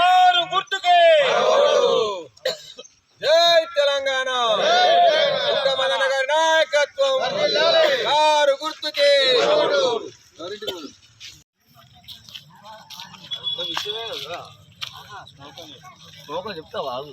ఆరు గుర్తుకే. జై తెలంగాణ. మదన గారి నాయకత్వం. ఆరు గుర్తుకే. శ్లోకం చెప్తా బాగు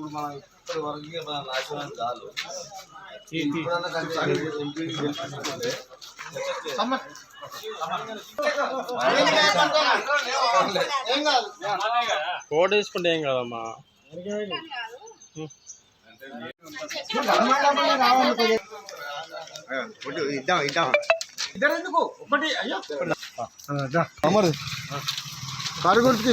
ఇప్పుడు మనం ఇప్పటి వరకు మన నాశనం చాలు. ఇప్పుడన్నా గెలిపించుకుంటే కోడ్ తీసుకుంటే ఏం కదమ్మా? ఇద్దాం ఇద్దాం అమరు కారు గుర్తుకి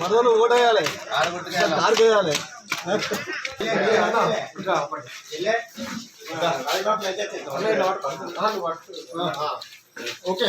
మరోలు ఓడేయాలి కారు వేయాలి ఓకే.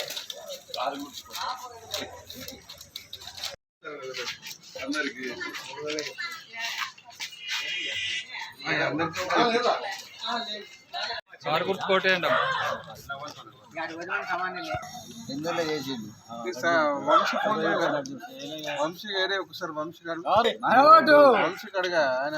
అందరికి కారు గుర్తు కొట్టేయండి ఎందులో చేసిండు వంశీ ఫోన్ వంశీ గారే ఒకసారి వంశీ గారు. వంశీ గడిగా ఆయన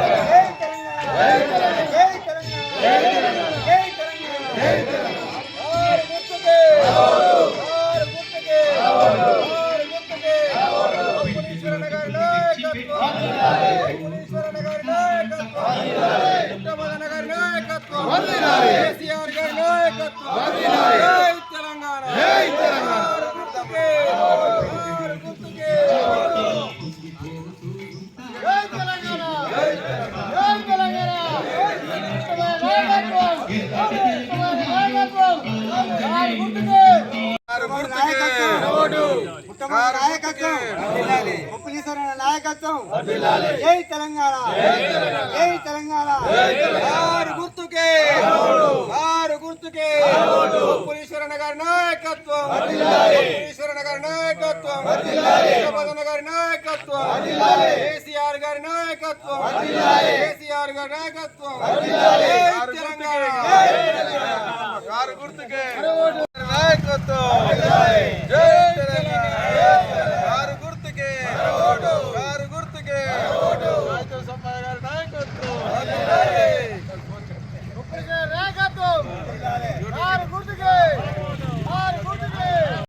నాయకత్వం. జై తెలంగాణ. జై తెలంగాణ. ఆరు గుర్తుకే. ఆరు గుర్తుకే. పులీశ్వరణ గారి నాయకత్వం. పులీశ్వరణ గారి నాయకత్వం. శోభన గారి నాయకత్వం. కేసీఆర్ గారి నాయకత్వం. కేసీఆర్ గారి నాయకత్వం. తెలంగాణ. కారు గుర్తుకే. నాయకత్వం జై తెలంగాణ.